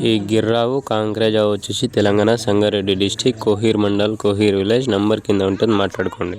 ఈ గిర్రావు కాంక్రేజా వచ్చేసి Telangana Sangareddy district Kohir mandal Kohir village number కింద ఉంటుంది. మాట్లాడుకోండి.